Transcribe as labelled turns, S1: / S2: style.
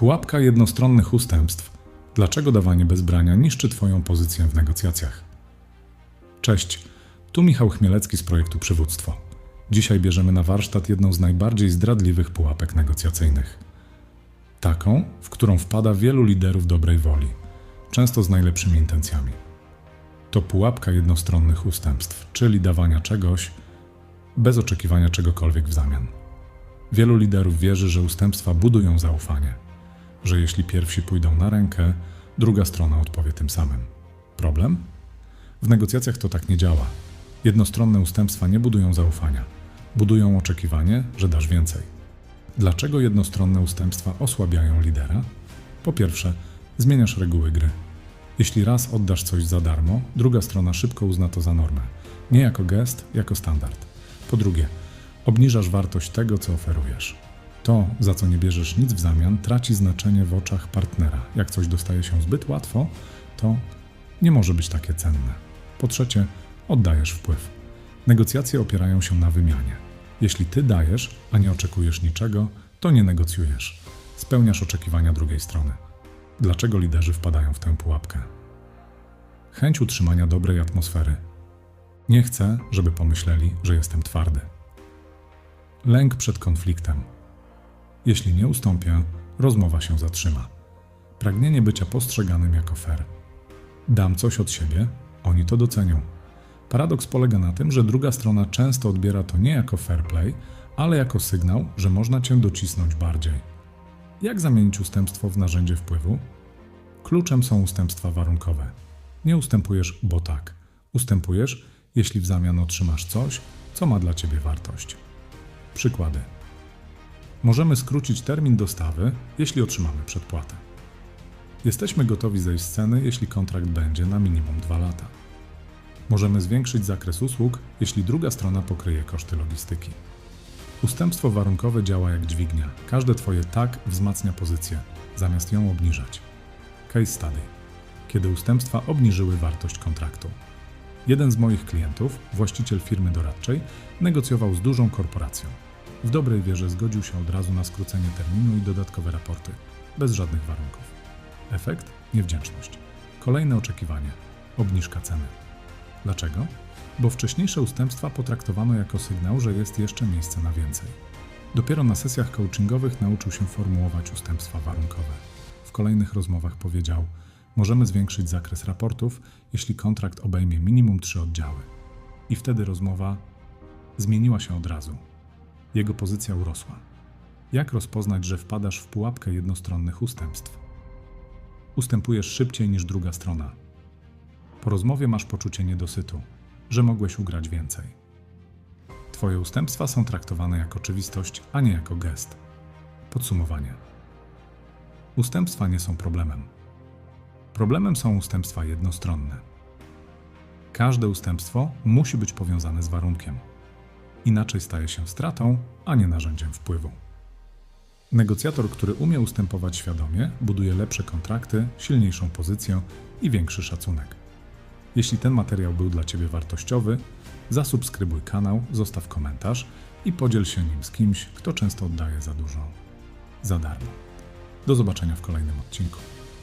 S1: Pułapka jednostronnych ustępstw. Dlaczego dawanie bez brania niszczy Twoją pozycję w negocjacjach? Cześć, tu Michał Chmielecki z projektu Przywództwo. Dzisiaj bierzemy na warsztat jedną z najbardziej zdradliwych pułapek negocjacyjnych. Taką, w którą wpada wielu liderów dobrej woli, często z najlepszymi intencjami. To pułapka jednostronnych ustępstw, czyli dawania czegoś bez oczekiwania czegokolwiek w zamian. Wielu liderów wierzy, że ustępstwa budują zaufanie, że jeśli pierwsi pójdą na rękę, druga strona odpowie tym samym. Problem? W negocjacjach to tak nie działa. Jednostronne ustępstwa nie budują zaufania, budują oczekiwanie, że dasz więcej. Dlaczego jednostronne ustępstwa osłabiają lidera? Po pierwsze, zmieniasz reguły gry. Jeśli raz oddasz coś za darmo, druga strona szybko uzna to za normę. Nie jako gest, jako standard. Po drugie, obniżasz wartość tego, co oferujesz. To, za co nie bierzesz nic w zamian, traci znaczenie w oczach partnera. Jak coś dostaje się zbyt łatwo, to nie może być takie cenne. Po trzecie, oddajesz wpływ. Negocjacje opierają się na wymianie. Jeśli ty dajesz, a nie oczekujesz niczego, to nie negocjujesz. Spełniasz oczekiwania drugiej strony. Dlaczego liderzy wpadają w tę pułapkę? Chęć utrzymania dobrej atmosfery. Nie chcę, żeby pomyśleli, że jestem twardy. Lęk przed konfliktem. Jeśli nie ustąpię, rozmowa się zatrzyma. Pragnienie bycia postrzeganym jako fair. Dam coś od siebie, oni to docenią. Paradoks polega na tym, że druga strona często odbiera to nie jako fair play, ale jako sygnał, że można cię docisnąć bardziej. Jak zamienić ustępstwo w narzędzie wpływu? Kluczem są ustępstwa warunkowe. Nie ustępujesz, bo tak. Ustępujesz, jeśli w zamian otrzymasz coś, co ma dla ciebie wartość. Przykłady. Możemy skrócić termin dostawy, jeśli otrzymamy przedpłatę. Jesteśmy gotowi zejść z ceny, jeśli kontrakt będzie na minimum 2 lata. Możemy zwiększyć zakres usług, jeśli druga strona pokryje koszty logistyki. Ustępstwo warunkowe działa jak dźwignia. Każde Twoje tak wzmacnia pozycję, zamiast ją obniżać. Case study. Kiedy ustępstwa obniżyły wartość kontraktu. Jeden z moich klientów, właściciel firmy doradczej, negocjował z dużą korporacją. W dobrej wierze zgodził się od razu na skrócenie terminu i dodatkowe raporty, bez żadnych warunków. Efekt? Niewdzięczność. Kolejne oczekiwanie obniżka ceny. Dlaczego? Bo wcześniejsze ustępstwa potraktowano jako sygnał, że jest jeszcze miejsce na więcej. Dopiero na sesjach coachingowych nauczył się formułować ustępstwa warunkowe. W kolejnych rozmowach powiedział: Możemy zwiększyć zakres raportów, jeśli kontrakt obejmie minimum trzy oddziały. I wtedy rozmowa zmieniła się od razu. Jego pozycja urosła. Jak rozpoznać, że wpadasz w pułapkę jednostronnych ustępstw? Ustępujesz szybciej niż druga strona. Po rozmowie masz poczucie niedosytu, że mogłeś ugrać więcej. Twoje ustępstwa są traktowane jako oczywistość, a nie jako gest. Podsumowanie. Ustępstwa nie są problemem. Problemem są ustępstwa jednostronne. Każde ustępstwo musi być powiązane z warunkiem. Inaczej staje się stratą, a nie narzędziem wpływu. Negocjator, który umie ustępować świadomie, buduje lepsze kontrakty, silniejszą pozycję i większy szacunek. Jeśli ten materiał był dla Ciebie wartościowy, zasubskrybuj kanał, zostaw komentarz i podziel się nim z kimś, kto często oddaje za dużo za darmo. Do zobaczenia w kolejnym odcinku.